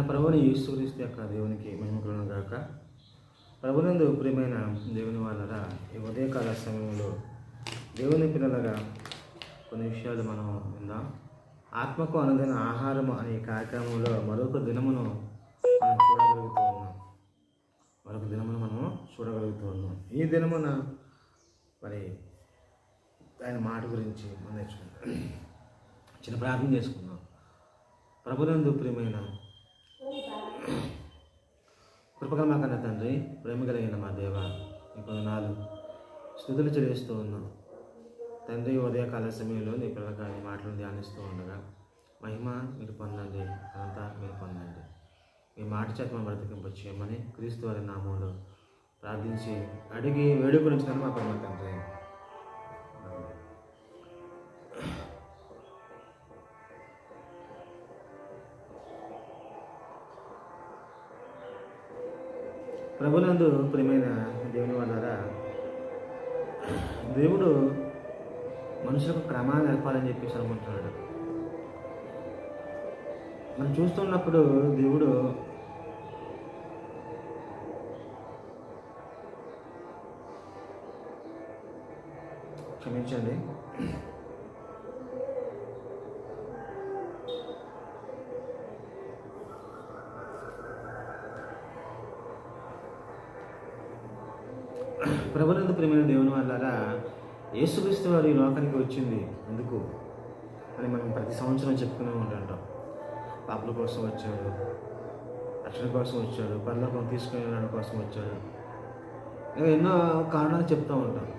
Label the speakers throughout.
Speaker 1: మన ప్రభుని యేసుక్రీస్తు యొక్క దేవునికి మహిమకులను గాక. ప్రభునందు ప్రియమైన దేవుని వాళ్ళరా ఈ ఉదయకాల సమయంలో దేవుని పిల్లలుగా కొన్ని విషయాలు మనం విందాం. ఆత్మకు అనుదైన ఆహారము అనే కార్యక్రమంలో మరొక దినమును మనం చూడగలుగుతూ ఉన్నాం. మరొక దినమును మనం చూడగలుగుతూ ఉన్నాం. ఈ దినమున మరి ఆయన మాట గురించి మనం నేర్చుకుందాం. చిన్న ప్రార్థన చేసుకుందాం. ప్రభునందు ప్రియమైన కృపకరమ కన్న తండ్రి ప్రేమ కలిగిన మా దేవ నీ కొందనాలు స్థుతులు చెల్లిస్తూ ఉన్నాం. తండ్రి ఉదయకాల సమయంలో నీ పిల్లకాయ మాటలు ధ్యానిస్తూ ఉండగా మహిమ మీరు పొందండి అదంతా మీరు పొందండి. మీ మాట చేత మా బ్రతికింపు చేయమని క్రీస్తు వారి నామంలో ప్రార్థించి అడిగి వేడుకొని మా పరమ తండ్రి. ప్రభునందు ప్రియమైన దేవుని వాళ్ళారా దేవుడు మనుషులకు క్రమాన్ని నేర్పాలని చెప్పేసి అనుకుంటున్నాడు. మనం చూస్తున్నప్పుడు దేవుడు క్షమించండి ప్రభునందు ప్రియమైన దేవుని వల్ల యేసుక్రీస్తు వారు ఈ లోకానికి వచ్చింది. ఎందుకు? అని మనం ప్రతి సంవత్సరం చెప్పుకునే ఉంటాం. పాపల కోసం వచ్చాడు. రక్షణ కోసం వచ్చాడు. పరలోకం తీసుకుని వెళ్ళడం కోసం వచ్చాడు. ఇంకా ఎన్నో కారణాలు చెప్తూ ఉంటాం.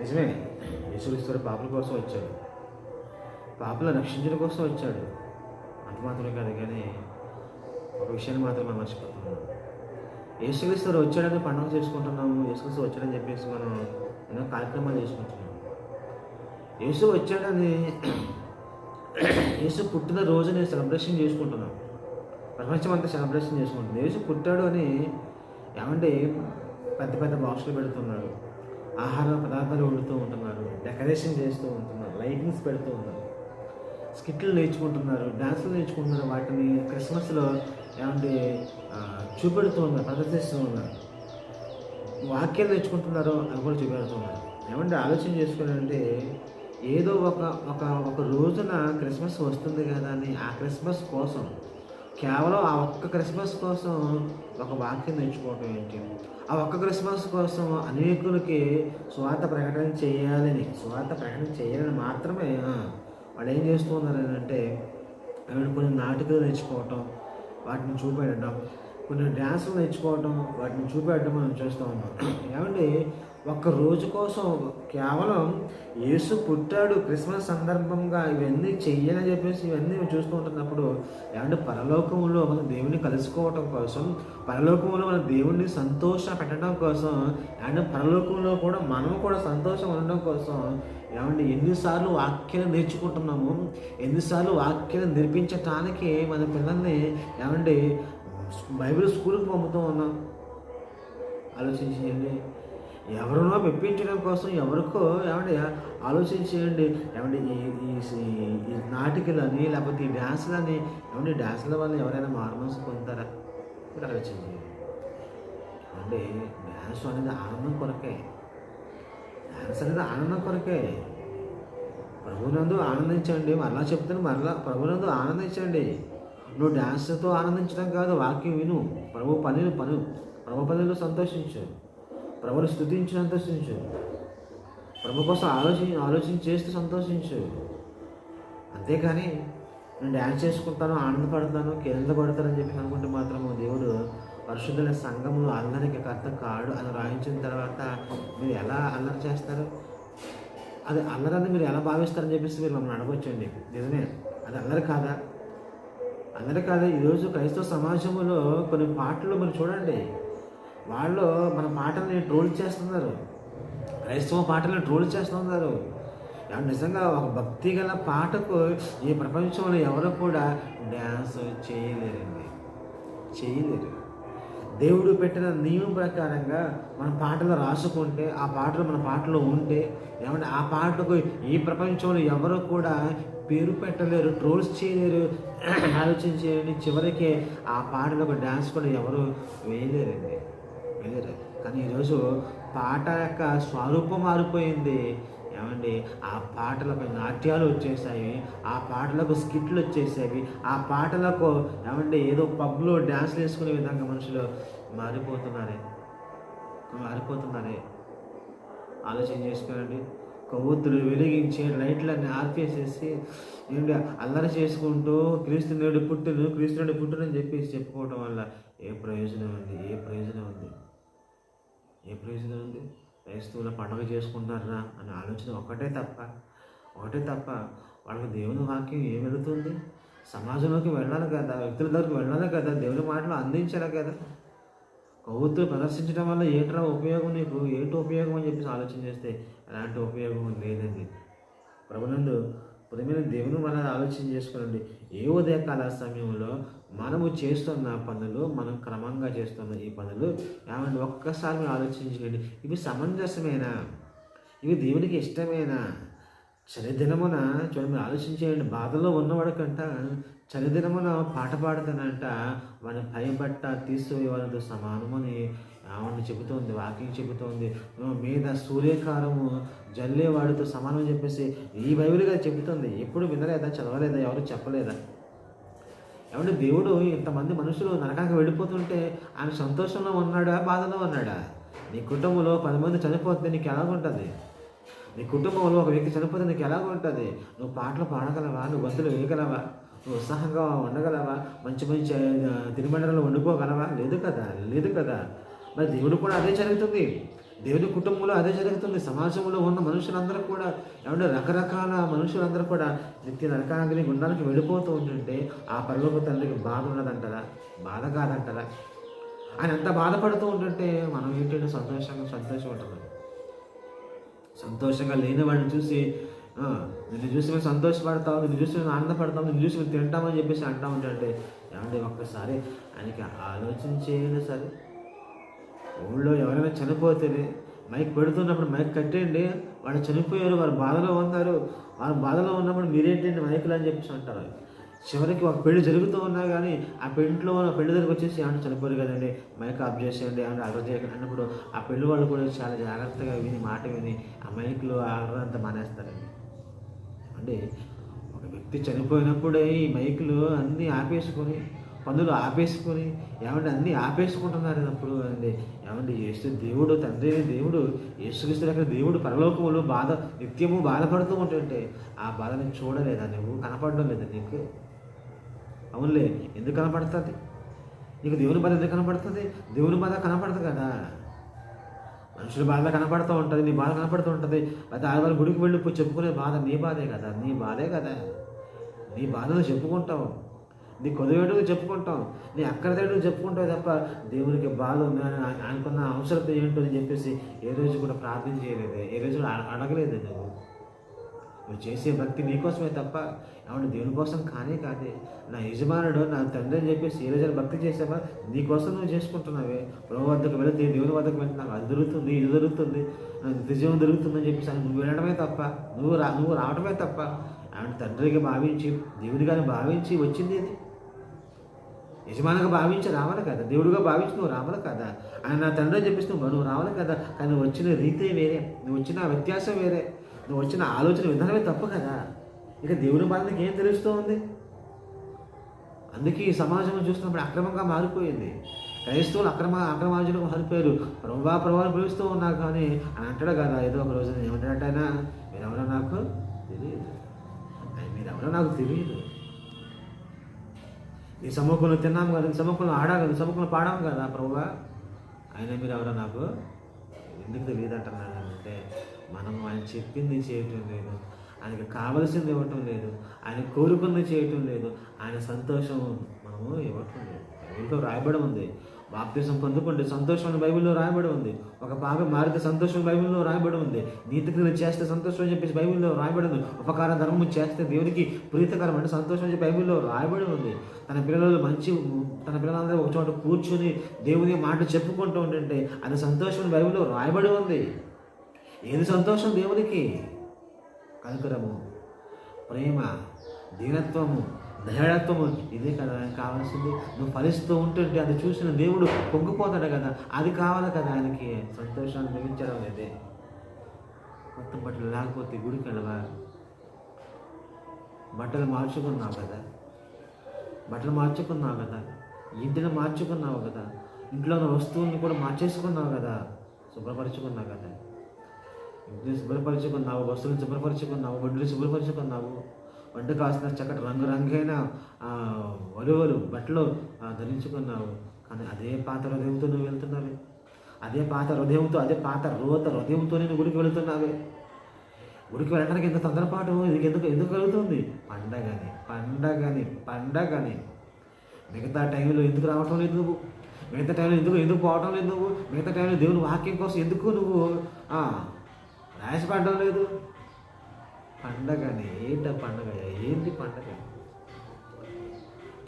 Speaker 1: నిజమే. యేసుక్రీస్తు వారు పాపల కోసం వచ్చాడు. పాపలు రక్షించడం కోసం వచ్చాడు. అంత మాత్రమే కాదు కానీ ఒక విషయాన్ని మాత్రం మనం మర్చిపోతున్నాం. యేసుక్రీస్తు వారు వచ్చాడని పండుగ చేసుకుంటున్నాము. యేసుక్రీస్తు వచ్చాడని చెప్పేసి మనం ఎన్నో కార్యక్రమాలు చేసుకుంటున్నాం. యేసు వచ్చాడని యేసు పుట్టిన రోజుని సెలబ్రేషన్ చేసుకుంటున్నాం. ప్రపంచం అంతా సెలబ్రేషన్ చేసుకుంటుంది యేసు పుట్టాడు అని ఏమంటే పెద్ద పెద్ద బాక్సులు పెడుతున్నారు. ఆహార పదార్థాలు వండుతూ ఉంటున్నారు. డెకరేషన్ చేస్తూ ఉంటున్నారు. లైటింగ్స్ పెడుతూ ఉన్నారు స్కిట్లు నేర్చుకుంటున్నారు. డాన్సులు నేర్చుకుంటున్నారు. వాటిని క్రిస్మస్లో ఏమంటే చూపెడుతూ ఉన్నారు ప్రదర్శిస్తూ ఉన్నారు. వాక్యాలు తెచ్చుకుంటున్నారో అవి కూడా చూపెడుతున్నారు ఏమంటే ఆలోచన చేసుకున్నారంటే ఏదో ఒక ఒక ఒక రోజున క్రిస్మస్ వస్తుంది కదా అని ఆ క్రిస్మస్ కోసం కేవలం ఆ ఒక్క క్రిస్మస్ కోసం ఒక వాక్యం నేర్చుకోవటం ఏంటి? ఆ ఒక్క క్రిస్మస్ కోసం అనేకులకి స్వార్థ ప్రకటన చేయాలని స్వార్థ ప్రకటన చేయాలని మాత్రమే వాళ్ళు ఏం చేస్తున్నారు అంటే అవి కొన్ని నాటకాలు నేర్చుకోవటం వాటిని చూపెట్టడం కొన్ని డ్యాన్సులు నేర్చుకోవటం వాటిని చూపెట్టడం మనం చేస్తూ ఉన్నాం. ఏమంటే ఒక్క రోజు కోసం కేవలం యేసు పుట్టాడు క్రిస్మస్ సందర్భంగా ఇవన్నీ చెయ్యాలని చెప్పేసి ఇవన్నీ చూస్తూ ఉంటున్నప్పుడు ఏమంటే పరలోకంలో మన దేవుని కలుసుకోవటం కోసం పరలోకంలో మన దేవుణ్ణి సంతోష పెట్టడం కోసం అండ్ పరలోకంలో కూడా మనం కూడా సంతోషం ఉండడం కోసం ఏమంటే ఎన్నిసార్లు వాక్యాలు నేర్చుకుంటున్నాము. ఎన్నిసార్లు వాక్యాలు నేర్పించటానికి మన పిల్లల్ని ఏమంటే బైబిల్ స్కూల్కి పంపుతూ ఉన్నాం ఆలోచించేయండి. ఎవరినో మెప్పించడం కోసం ఎవరికో ఏమంటే ఆలోచించేయండి. ఏమంటే ఈ ఈ నాటికలని లేకపోతే ఈ డ్యాన్సులని ఏమంటే ఈ డ్యాన్సుల వల్ల ఎవరైనా మారుమనసు పొందుతారా? మీరు ఆలోచించేయండి అంటే డ్యాన్స్ అనేది ఆనందం కొరకే. డ్యాన్స్ అనేది ఆనందం కొరకే. ప్రభునందు ఆనందించండి. మరలా చెప్తాను మరలా ప్రభునందు ఆనందించండి. నువ్వు డ్యాన్స్తో ఆనందించడం కాదు వాక్యం విను. ప్రభు పనులు పను. ప్రభు పనులు సంతోషించు. ప్రభుని స్థుతించి సంతోషించు ప్రభు కోసం ఆలోచి ఆలోచన చేస్తూ సంతోషించు. అంతేకాని నేను డ్యాన్స్ చేసుకుంటాను ఆనందపడతాను కేంద్ర పడతానని చెప్పి అనుకుంటే మాత్రము దేవుడు పరిశుద్ధుల సంఘములు అల్లరికి కర్త కాడు అని రాయించిన తర్వాత మీరు ఎలా అల్లరి చేస్తారు? అది అల్లరని మీరు ఎలా భావిస్తారని చెప్పేసి మీరు మమ్మల్ని అడగొచ్చండి. నిజమే. అది అల్లరి కాదా? అల్లరి ఈరోజు క్రైస్తవ సమాజంలో కొన్ని పాటలు మనం చూడండి. వాళ్ళు మన పాటల్ని ట్రోల్ చేస్తున్నారు. క్రైస్తవ పాటలను ట్రోల్ చేస్తున్నారు. నిజంగా ఒక భక్తి గల పాటకు ఈ ప్రపంచంలో ఎవరు కూడా డ్యాన్స్ చేయలేరండి. చేయలేరు. దేవుడు పెట్టిన నియమం ప్రకారంగా మన పాటలు రాసుకుంటే ఆ పాటలు మన పాటలో ఉంటే ఏమంటే ఆ పాటకు ఈ ప్రపంచంలో ఎవరు కూడా పేరు పెట్టలేరు ట్రోల్స్ చేయలేరు ఆలోచన చేయండి చివరికి ఆ పాటలకు డ్యాన్స్ కూడా ఎవరు వేయలేరండి. వేయలేరు. కానీ ఈరోజు పాట యొక్క స్వరూపం మారిపోయింది. ఏమండి? ఆ పాటలకు నాట్యాలు వచ్చేసాయి ఆ పాటలకు స్కిట్లు వచ్చేసాయి ఆ పాటలకు ఏమండి? ఏదో పబ్లో డ్యాన్స్లు వేసుకునే విధంగా మనుషులు మారిపోతున్నారే. మారిపోతున్నారే. ఆలోచన చేసుకోండి. కొవ్వొత్తులు వెలిగించి లైట్లన్నీ ఆర్పేసేసి ఏంటి అల్లరి చేసుకుంటూ క్రీస్తునుడు పుట్టును క్రీస్తు నేడు పుట్టునని చెప్పేసి చెప్పుకోవటం వల్ల ఏ ప్రయోజనం ఉంది? ఏ ప్రయోజనం ఉంది? ఏ ప్రయోజనం ఉంది? క్రైస్తవుల పండుగ చేసుకుంటారా అనే ఆలోచన ఒకటే తప్ప ఒకటే తప్ప వాళ్ళకి దేవుని వాక్యం ఏం వెళుతుంది? సమాజంలోకి వెళ్ళాలి కదా వ్యక్తుల దగ్గరికి వెళ్ళాలి కదా దేవుని మాటలు అందించాలి కదా. కొవ్వొత్తులు ప్రదర్శించడం వల్ల ఏంట్రా ఉపయోగం నీకు? ఏంటి ఉపయోగం అని చెప్పేసి ఆలోచన చేస్తే ఎలాంటి ఉపయోగం లేదండి. ప్రభునందు పొద్దుమైన దేవుని మనం ఆలోచన చేసుకోనండి. ఏ ఉదయకాల సమయంలో మనము చేస్తున్న పనులు మనం క్రమంగా చేస్తున్న ఈ పనులు ఏమంటే ఒక్కసారి మీరు ఆలోచించండి. ఇవి సమంజసమేనా? ఇవి దేవునికి ఇష్టమేనా? చలిదినమున చూడండి మీరు ఆలోచించేయండి బాధలో ఉన్నవాడికంట చలిదినమున పాట పాడుతానంట వాని భయపట్ట తీసిపోయే వాళ్ళతో సమానమని ఆవిడ చెబుతోంది వాకింగ్ చెబుతోంది. మీద సూర్యకారము జల్లేవాడితో సమానం చెప్పేసి ఈ బైబిల్గా చెబుతుంది. ఎప్పుడు వినలేదా చదవలేదా ఎవరు చెప్పలేదా? ఏమంటే దేవుడు ఇంతమంది మనుషులు నరకానికి వెళ్ళిపోతుంటే ఆయన సంతోషంలో ఉన్నాడా బాధలో ఉన్నాడా? నీ కుటుంబంలో పది మంది చనిపోతే నీకు ఎలాగుంటుంది? నీ కుటుంబంలో ఒక వ్యక్తి చనిపోతే నీకు ఎలాగ ఉంటుంది? నువ్వు పాటలు పాడగలవా? నువ్వు గంతులు వేయగలవా? నువ్వు ఉత్సాహంగా ఉండగలవా? మంచి మంచి ఆ, వండుకోగలవా? లేదు కదా లేదు కదా. మరి దేవుడు కూడా అదే జరుగుతుంది. దేవుని కుటుంబంలో అదే జరుగుతుంది. సమాజంలో ఉన్న మనుషులందరూ కూడా ఏమంటే రకరకాల మనుషులందరూ కూడా నిత్య నరకాగ్ని గుండానికి వెళ్ళిపోతూ ఉంటుంటే ఆ పరలోక తండ్రికి బాధ ఉన్నదంటారా? బాధ కాదంటారా? ఆయన ఎంత బాధపడుతూ ఉంటుంటే మనం ఏంటంటే సంతోషంగా సంతోషం ఉంటుంది సంతోషంగా లేని వాడిని చూసి నిన్ను చూసి మేము సంతోషపడతాం నిన్ను చూసి మేము ఆనందపడతాం నిన్ను చూసి మేము తింటామని చెప్పేసి అంటా ఉంటుంటే ఏమంటే ఒక్కసారి ఆయనకి ఆలోచన చేయండి సరే. ఊళ్ళో ఎవరైనా చనిపోతే మైక్ పెడుతున్నప్పుడు మైక్ కట్టేయండి. వాళ్ళు చనిపోయారు వారు బాధలో ఉన్నారు వారు బాధలో ఉన్నప్పుడు మీరేంటండి మైకులు అని చెప్పేసి అంటారు చివరికి ఒక పెళ్ళి జరుగుతూ ఉన్నా కానీ ఆ పెంట్లో ఆ పెళ్ళి దగ్గరికి వచ్చేసి ఏమన్నా చనిపోరు కదండి. మైక్ ఆఫ్ చేసేయండి ఏమన్నా అలర్ చేయకండి అన్నప్పుడు ఆ పెళ్ళి వాళ్ళు కూడా చాలా జాగ్రత్తగా విని మాట విని ఆ మైక్లో అలర్ అంతా మానేస్తారండి. అంటే ఒక వ్యక్తి చనిపోయినప్పుడే ఈ మైకులు అన్నీ ఆపేసుకొని పనులు ఆపేసుకొని ఏమంటే అన్నీ ఆపేసుకుంటున్నారు అప్పుడు అండి. ఏమంటే యేసు దేవుడు తండ్రి దేవుడు యేసుక్రీస్తు దగ్గర దేవుడు పరలోకములు బాధ నిత్యము బాధపడుతూ ఉంటుంటే ఆ బాధని చూడలేదా నువ్వు? కనపడడం లేదా నీకు? అవునులే ఎందుకు కనపడుతుంది? నీకు దేవుని బాధ ఎందుకు కనపడుతుంది? దేవుని బాధ కనపడదు కదా. మనుషుల బాధ కనపడుతూ ఉంటుంది నీ బాధ కనపడుతూ ఉంటుంది. అయితే ఆడవాళ్ళ గుడికి వెళ్ళిపోయి చెప్పుకునే బాధ నీ బాధే కదా నీ బాధే కదా. నీ బాధను చెప్పుకుంటావు నీ కొదవేడు చెప్పుకుంటాం. నీ అక్కడదేడు చెప్పుకుంటావు తప్ప దేవునికి బాధ ఉంది? అని అనుకున్న ఆయనకున్న ఏంటో అని చెప్పేసి ఏ రోజు కూడా ప్రార్థన చేయలేదు. ఏ రోజు కూడా అడ- అడగలేదు నువ్వు. నువ్వు చేసే భక్తి నీకోసమే తప్ప ఏమంటే దేవుని కోసం కానే కాదే. నా యజమానుడు నా తండ్రి అని చెప్పేసి ఏ రోజు భక్తి చేసావా నీకోసం నువ్వు చేసుకుంటున్నావే. ప్రభు వద్దకు వెళితే దేవుని వద్దకు వెళ్తున్నావు అది దొరుకుతుంది ఇది జరుగుతుంది నిజం జరుగుతుందని చెప్పేసి అని నువ్వు వెళ్ళడమే తప్ప నువ్వు రా నువ్వు రావడమే తప్ప ఆవిడ తండ్రికి భావించి దేవుడిగాని భావించి వచ్చింది ఇది. యజమానిగా భావించి రావాలి కదా దేవుడిగా భావించి నువ్వు రావాలి కదా. ఆయన నా తండ్రి అని చెప్పేసి నువ్వు నువ్వు రావాలి కదా కానీ నువ్వు వచ్చిన రీతే వేరే నువ్వు వచ్చిన వ్యత్యాసం వేరే. నువ్వు వచ్చిన ఆలోచన విధానమే తప్పు కదా. ఇక దేవుని బాధకి ఏం తెలుస్తూ ఉంది అందుకే ఈ సమాజం చూస్తున్నప్పుడు అక్రమంగా మారిపోయింది. క్రైస్తవులు అక్రమ అక్రమాజులు మారిపోయారు ప్రభా ప్రభావం పిలుస్తూ ఉన్నారు కానీ అని అంటాడు కదా. ఏదో ఒక రోజు ఏమంటాడటైనా మీరెవరో నాకు తెలియదు. మీరెవరో నాకు తెలియదు. ఈ సముఖంలో తిన్నాం కదా. ఈ సముఖంలో ఆడాం కదా. సముఖంలో పాడాం కదా ప్రభువా ఆయన మీరు ఎవరో నాకు ఎందుకు తెలియదు అంటున్నాను అంటే మనం ఆయన చెప్పింది చేయటం లేదు. ఆయనకి కావలసింది ఇవ్వటం లేదు. ఆయన కోరుకుంది చేయటం లేదు. ఆయన సంతోషం మనము ఇవ్వటం లేదు. బైబిల్లో రాయబడి ఉంది. బాప్తిసం పొందుకుంటే సంతోషం బైబిల్లో రాయబడి ఉంది. ఒక పాప మారితే సంతోషం బైబిల్లో రాయబడి ఉంది. నీతి క్రియలు చేస్తే సంతోషం అని చెప్పేసి బైబిల్లో రాయబడి ఉంది. ఉపకార ధర్మం చేస్తే దేవునికి ప్రీతికరం అంటే సంతోషం అని బైబిల్లో రాయబడి ఉంది. తన పిల్లలు మంచి తన పిల్లలందరూ ఒక చోట కూర్చొని దేవుని మాట చెప్పుకుంటూ ఉంటుంటే అది సంతోషం బైబిల్లో రాయబడి ఉంది. ఏది సంతోషం దేవునికి? కనుకరము. ప్రేమ దీనత్వము దయాళత్వము ఇదే కదా కావాల్సింది. నువ్వు ఫలిస్తూ ఉంటుంటే అది చూసిన దేవుడు పొంగిపోతాడు కదా అది కావాలి కదా ఆయనకి. సంతోషాన్ని మిగించడం లేదే. కొత్త బట్టలు లేకపోతే గుడికి వెళ్ళవా? బట్టలు మార్చుకున్నావు కదా? బట్టలు మార్చుకున్నావు కదా? ఇంటిని మార్చుకున్నావు కదా? ఇంట్లో ఉన్న వస్తువుల్ని కూడా మార్చేసుకున్నావు కదా? శుభ్రపరచుకున్నావు కదా? ఇంటిని శుభ్రపరచుకున్నావు వస్తువులను శుభ్రపరచుకున్నావు ఒడ్డుని శుభ్రపరచుకున్నావు. వంట కాసిన చక్కటి రంగురంగైన వలువలు బట్టలు ధరించుకున్నావు. కానీ అదే పాత హృదయంతో నువ్వు వెళ్తున్నావే. అదే పాత హృదయంతో అదే పాత రోత హృదయంతో నేను గుడికి వెళుతున్నావే. గుడికి వెళ్ళడానికి ఎంత తొందరపాటు ఇది ఎందుకు ఎందుకు కలుగుతుంది? పండగని పండగని పండగని. మిగతా టైంలో ఎందుకు రావటం లేదు నువ్వు? మిగతా టైంలో ఎందుకు ఎందుకు పోవటం లేదు నువ్వు? మిగతా టైంలో దేవుని వాక్యం కోసం ఎందుకు నువ్వు ఆ, లేదు. పండగనే ఏంట పండగ? ఏంటి పండగ?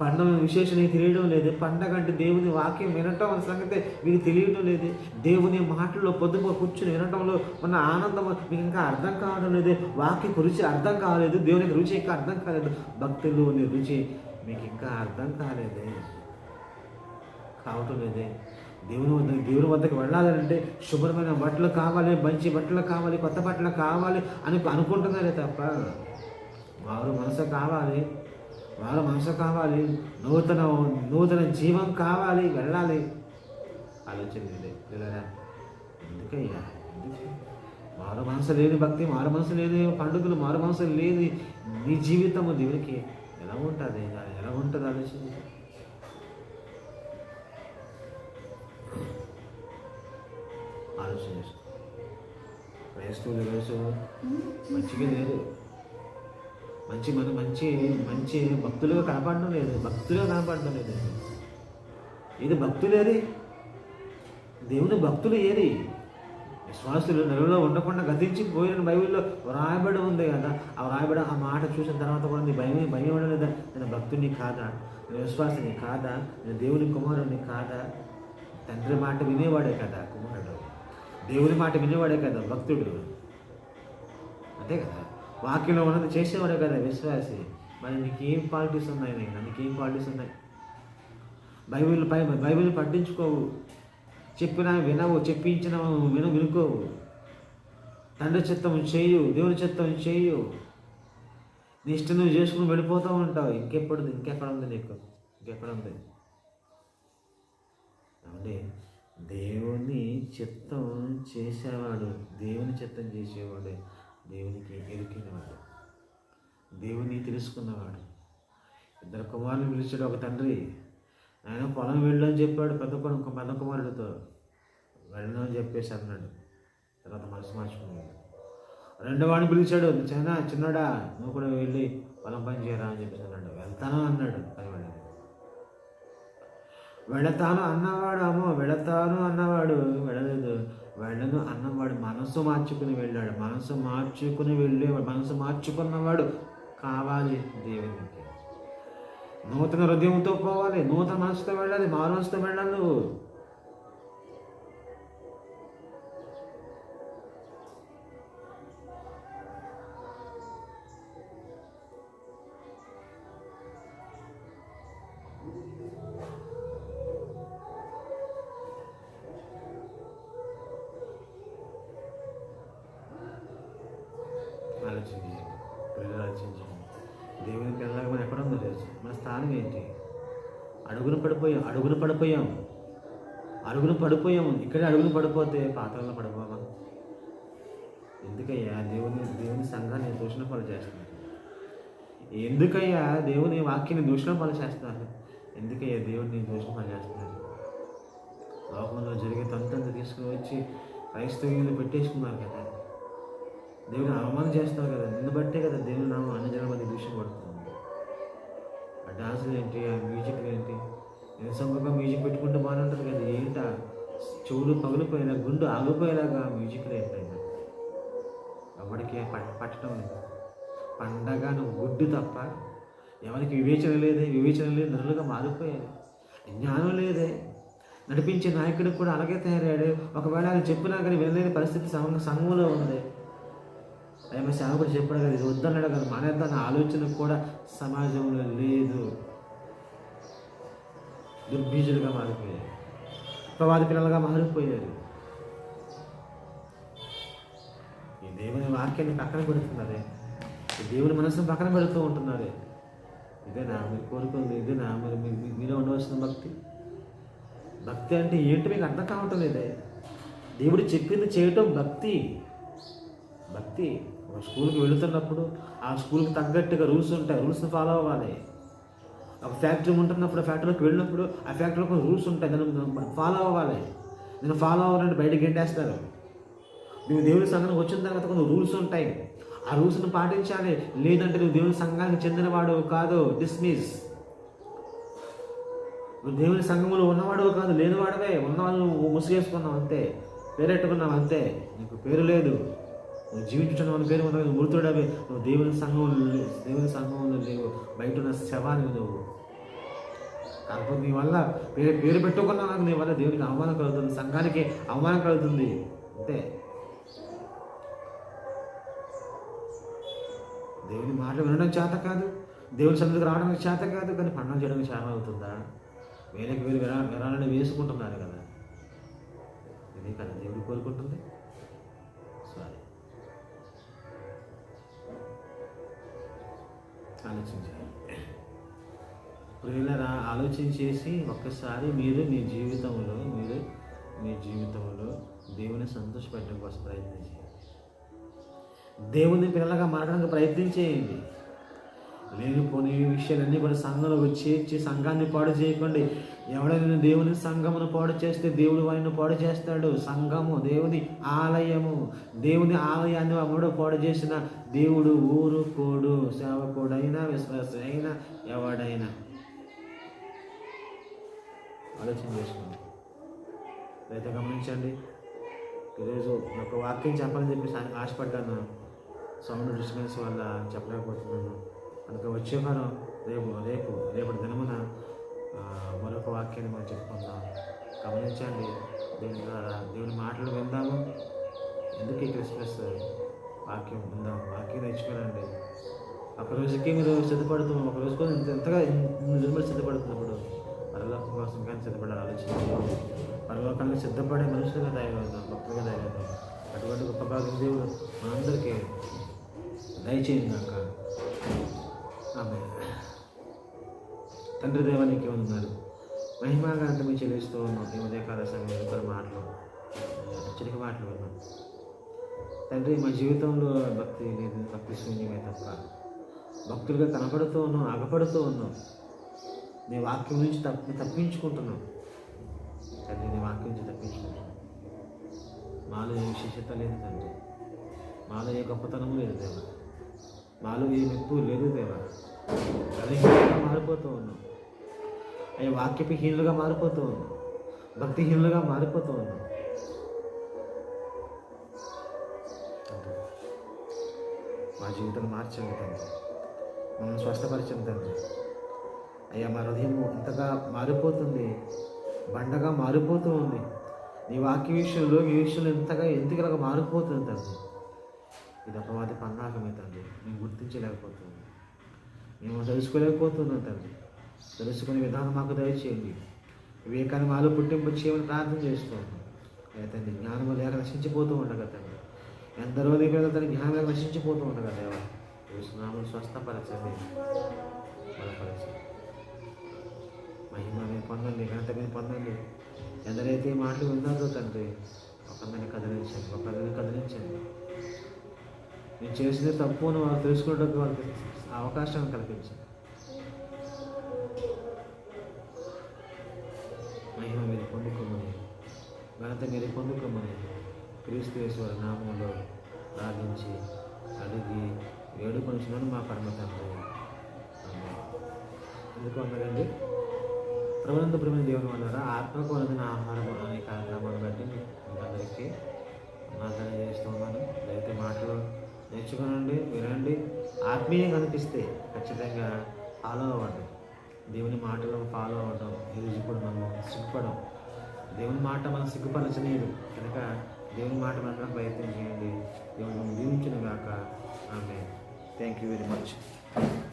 Speaker 1: పండగ విశేషం తెలియడం లేదు. పండగ అంటే దేవుని వాక్యం వినటం అనే సంగతి మీకు తెలియడం లేదు. దేవుని మాటల్లో పొద్దుపో కూర్చుని వినటంలో ఉన్న ఆనందం మీకు ఇంకా అర్థం కావడం లేదు. వాక్యం రుచి అర్థం కాలేదు. దేవునికి రుచి ఇంకా అర్థం కాలేదు. భక్తుల్లోని రుచి మీకు ఇంకా అర్థం కాలేదే. కావటం లేదే. దేవుని వద్ద దేవుని వద్దకు వెళ్ళాలంటే శుభ్రమైన బట్టలు కావాలి మంచి బట్టలు కావాలి కొత్త బట్టలు కావాలి అని అనుకుంటున్నారే తప్ప వారు మనసు కావాలి వారు మనసు కావాలి నూతన నూతన జీవం కావాలి వెళ్ళాలి. ఆలోచన లేదు ఎందుకయ్యా? మారు మనసు లేని భక్తి మారు మనసు లేని పండుగలు మారు మనసు లేని నీ జీవితము దేవునికి ఎలా ఉంటుంది? ఎలా ఉంటుంది ఆలోచించి ఆలోచన చేసుకో. క్రైస్తవులు ఈరోజు మంచిగా లేదు. మంచి మన మంచి మంచి భక్తులుగా కనపడడం లేదు. భక్తులుగా కనపడడం లేదు. ఇది భక్తులేది దేవుని భక్తులు ఏది? విశ్వాసులు నెలలో ఉండకుండా గతించి పోయిన బైబిల్లో రాయబడి ఉంది కదా. ఆ రాయబడి ఆ మాట చూసిన తర్వాత కూడా నీ భయం భయం ఉండలేదా? నేను భక్తుడిని కాదా? నేను విశ్వాసని కాదా? నేను దేవుని కుమారుడిని కాదా? తండ్రి మాట వినేవాడే కదా కుమారుడు. దేవుని మాట వినేవాడే కదా భక్తుడు. అంతే కదా? వాక్యంలో ఉన్నది చేసేవాడే కదా విశ్వాసి. మరి నీకేం క్వాలిటీస్ ఉన్నాయి నేను నీకేం క్వాలిటీస్ ఉన్నాయి? బైబిల్ పై బైబిల్ పట్టించుకోవు. చెప్పినా వినవు చెప్పించిన విన వినుకోవు. తండ్రి చిత్తం చేయు దేవుని చిత్తం చేయు. నీ ఇష్టం నువ్వు చేసుకుని వెళ్ళిపోతూ ఉంటావు. ఇంకెప్పుడు ఇంకెక్కడ ఉంది నీకు? ఇంకెక్కడ ఉంది? అవునండి దేవుని చిత్తం చేసేవాడు దేవుని చిత్తం చేసేవాడు దేవునికి ఎరికినవాడు దేవుని తెలుసుకున్నవాడు. ఇద్దరు కుమారులు పిలిచాడు ఒక తండ్రి ఆయన పొలం వెళ్ళని చెప్పాడు పెద్ద కొడుకు పెద్ద కుమారుడితో. వెళ్ళను అని చెప్పేసి అన్నాడు. తర్వాత మనసు మార్చుకున్నాడు. రెండోవాడిని పిలిచాడు చిన్న చిన్నడా నువ్వు కూడా వెళ్ళి పొలం పని చేయరా అని చెప్పేసి అన్నాడు. వెళ్తాను అన్నాడు పనివాడు. వెళతాను అన్నవాడు అమ్మో వెళతాను అన్నవాడు వెళ్ళలేదు. వెళ్ళను అన్నవాడు మనసు మార్చుకుని వెళ్ళాడు. మనసు మార్చుకుని వెళ్ళి మనసు మార్చుకున్నవాడు కావాలి దేవునికి. నూతన హృదయంతో పోవాలి. నూతన మనసుతో వెళ్ళాలి. మారు వెళ్ళాలి నువ్వు. పిల్లలు ఆలోచించి దేవుని పిల్లలకు మనం ఎక్కడ ఉందో తెలుసు. మన స్థానం ఏంటి? అడుగున పడిపోయాం అడుగున పడిపోయాం. అడుగున పడిపోయాము. ఇక్కడే అడుగున పడిపోతే పాత్రలో పడిపోవా? ఎందుకయ్యా? దేవుని దేవుని సంఘాన్ని దూషణ పాలు చేస్తున్నారు ఎందుకయ్యా? దేవుని వాక్యాన్ని దూషణ పాలు చేస్తున్నారు. ఎందుకయ్యా? దేవుడిని దూషణ పాలు చేస్తున్నారు లోకంలో జరిగే తొంత తీసుకుని వచ్చి క్రైస్తవ్యులు పెట్టేసుకున్నారు కదా. దేవుని అవమానం చేస్తావు కదా నిన్ను బట్టే కదా దేవుని నామం అన్ని జనం మధ్య దూషణ పడుతుంది ఆ డాన్సులు ఏంటి ఆ మ్యూజిక్ ఏంటి? నిరసంగా మ్యూజిక్ పెట్టుకుంటే బాగానే ఉంటుంది కదా ఏంట చెవులు పగిలిపోయేలా గుండు ఆగిపోయేలాగా మ్యూజిక్లు ఏంటైనా ఎవరికి పట్టడం లేదు. పండగను గుడ్డు తప్ప ఎవరికి వివేచన లేదే వివేచన లేదు నరులుగా మారిపోయారు. జ్ఞానం లేదే. నడిపించే నాయకుడికి కూడా అలాగే తయారయ్యాడు. ఒకవేళ ఆయన చెప్పినా కానీ వెళ్ళలేని పరిస్థితి సంఘ సంఘంలో ఉంది. ఆయన సేవకుడు చెప్పాడు కదా ఇది వద్దన్నాడు కదా మానేద్దాం ఆలోచన కూడా సమాజంలో లేదు. దుర్బీజులుగా మారిపోయారు. ప్రవాద పిల్లలుగా మారిపోయారు. ఈ దేవుని వాక్యాన్ని పక్కన పెడుతున్నారే. ఈ దేవుని మనసును పక్కన పెడుతూ ఉంటున్నారే. ఇదేనా మీరు కోరుకుంది ఇదేనా మరి మీ- మీలో ఉండవలసిన భక్తి. భక్తి అంటే ఏంటి మీకు అర్థం కావటం లేదే. దేవుడు చెప్పింది చేయటం భక్తి. భక్తి స్కూల్కి వెళుతున్నప్పుడు ఆ స్కూల్కి తగ్గట్టుగా రూల్స్ ఉంటాయి. రూల్స్ని ఫాలో అవ్వాలి. ఒక ఫ్యాక్టరీ ఉంటున్నప్పుడు ఫ్యాక్టరీలోకి వెళ్ళినప్పుడు ఆ ఫ్యాక్టరీలో కొన్ని రూల్స్ ఉంటాయి. దాన్ని ఫాలో అవ్వాలి. నేను ఫాలో అవ్వాలంటే బయటకు గెంటేస్తారు. నువ్వు దేవుని సంఘానికి వచ్చిన తర్వాత కొన్ని రూల్స్ ఉంటాయి. ఆ రూల్స్ని పాటించాలి. లేదంటే నువ్వు దేవుని సంఘానికి చెందినవాడు కాదు. డిస్మిస్ నువ్వు దేవుని సంఘంలో ఉన్నవాడు కాదు. లేనివాడవే. ఉన్నవాళ్ళు నువ్వు ముసుగేసుకున్నావు అంతే. పేరెట్టుకున్నావు అంతే. నీకు పేరు లేదు. నువ్వు జీవించడం అని పేరు కొంతమంది నువ్వు మృతుడవే. నువ్వు దేవుని సంఘంలో దేవుని సంఘంలో లేవు. బయట ఉన్న శవాన్ని నువ్వు కాకపోతే నీ వల్ల పేరు పేరు పెట్టుకున్నా నాకు నీ వల్ల దేవునికి అవమానం కలుగుతుంది. సంఘానికి అవమానం కలుగుతుంది. అంతే. దేవుని మాటలు వినడం చేత కాదు. దేవుని సన్నిధికి రావడం చేత కాదు. కానీ పండుగ చేయడం చేత అవుతుందా? వేలకు వేలు విరా విరాలని వేసుకుంటున్నారు కదా. ఇది కదా దేవుడు కోరుకుంటుంది ఆలోచించాలి ప్రియులరా ఆలోచించేసి ఒక్కసారి మీరు మీ జీవితంలో మీరు మీ జీవితంలో దేవుని సంతోషపెట్టడం కోసం ప్రయత్నం చేయండి. దేవుని పిల్లలుగా మారడానికి ప్రయత్నం చేయండి. లేనిపోని విషయాలన్నీ కూడా సంఘంలో చేర్చి సంఘాన్ని పాడు చేయకండి. ఎవడైనా దేవుని సంఘమును పాడు చేస్తే దేవుడు వారిని పాడు చేస్తాడు. సంఘము దేవుని ఆలయము. దేవుని ఆలయాన్ని అమ్ముడు పాడు చేసిన దేవుడు ఊరు కోడు సేవకుడైనా విశ్వాస అయినా ఎవడైనా. ఆలోచన చేసుకోండి. అయితే గమనించండి. ఈరోజు ఒక వాక్యం చెప్పాలని చెప్పేసి ఆశపడ్డాను. సౌండ్ డిస్టర్బెన్స్ వల్ల చెప్పలేకపోతున్నాను. కనుక వచ్చే వారం రేపు రేపు రేపటి దినమున మరొక వాక్యాన్ని మనం చెప్పుకుందాం. గమనించండి. దీని ద్వారా దేవుని మాటలు విందాము. ఎందుకు ఈ క్రిస్మస్? వాక్యం ఉందాం? వాక్యం నేర్చుకోనండి ఒక రోజుకి మీరు సిద్ధపడుతూ. ఒక రోజు కూడా ఇంత ఎంతగా నిజంగా సిద్ధపడుతున్నప్పుడు పరలోకం కోసం కానీ సిద్ధపడాలి ఆలోచించి పరలోకానికి సిద్ధపడే మనుషులుగా తయారవుతాం భక్తులుగా తయారవుతాం అటువంటి గొప్ప భాగం దేవుడు మనందరికీ దయచేయండి కాక ఆమె తండ్రి దేవానికి ఉన్నారు మహిమాగాంత మీ చెల్లిస్తూ ఉన్నాం. ఈ ఉదయకాల సమయంలో మాటలు. చిరిక మాటలు విన్నాం. తండ్రి మా జీవితంలో భక్తి లేదు భక్తి శూన్యమే తప్ప భక్తులుగా కనపడుతూ ఉన్నాం ఆగపడుతూ ఉన్నాం. నీ వాక్యం నుంచి తప్పి తప్పించుకుంటున్నాం. తండ్రి నీ వాక్యం నుంచి తప్పించుకుంటున్నాం. మాలో ఏ విశేషత లేదు తండ్రి. మాలో ఏ గొప్పతనము లేదు దేవా. మాలో ఏ మెప్పు లేదు దేవా. బలహీనంగా మారిపోతూ ఉన్నాం. అయ్యా వాక్యపు హీనులుగా మారిపోతూ ఉన్నాం. భక్తిహీనులుగా మారిపోతూ ఉన్నాం. మా జీవితం మార్చండి తండ్రి. మనం స్వస్థపరచండి తండ్రి. అయ్యా మా హృదయం ఇంతగా మారిపోతుంది బండగా మారిపోతూ ఉంది. నీ వాక్య విషయంలో ఈ విషయంలో ఇంతగా ఎంతగా మారిపోతుంది తండ్రి? ఇది అపవాది పన్నాగమే తండ్రి. మేము గుర్తించలేకపోతున్నాం. మేము తెలుసుకోలేకపోతున్నాం తండ్రి. తెలుసుకునే విధానం మాకు దయచేయండి. వివేకాన్ని మాలో పుట్టింపు చేయమని ప్రార్థన చేస్తున్నాం. అయితే జ్ఞానము లేక నశించిపోతూ ఉండగా తండ్రి ఎందరో దగ్గర పిల్లలు తండ్రి జ్ఞానం నశించిపోతూ ఉండగా దేవా నామం స్వస్థపరచండి. బలపరచండి. మహిమ మీరు పొందండి ఘనత మీరు పొందండి. ఎందరైతే మాటలు విన్నారో తండ్రి ఒకరిని కదిలించండి ఒకరిని కదిలించండి. నేను చేసిన తప్పు అని వాళ్ళు తెలుసుకోవడానికి వాళ్ళకి అవకాశం కల్పించండి. మహిమ మీరు పొందుకోమని ఘనత మీరు పొందుకోమని క్రీస్తు నామంలో ప్రార్థించి అడిగి వేడుకొనిచున్నాను మా పరమ తండ్రి ఎందుకు అన్నారండి? ప్రభునంద దేవుని అన్నారా ఆత్మకు వండిన ఆహారం అనే కార్యక్రమాన్ని బట్టి మీకు అందరికీ నాదన చేస్తున్నాను అయితే మాటలు నేర్చుకోనండి వినండి. ఆత్మీయంగా అనిపిస్తే ఖచ్చితంగా ఫాలో అవ్వండి. దేవుని మాటలను ఫాలో అవ్వడం ఈరోజు కూడా మనం సిగ్గుపడం దేవుని మాట మనం సిగ్గుపరచలేదు. కనుక దేవుని మాట మనకు ప్రయత్నం చేయండి. దేవుని దీవించిన గాక. ఆమె థ్యాంక్ యూ వెరీ మచ్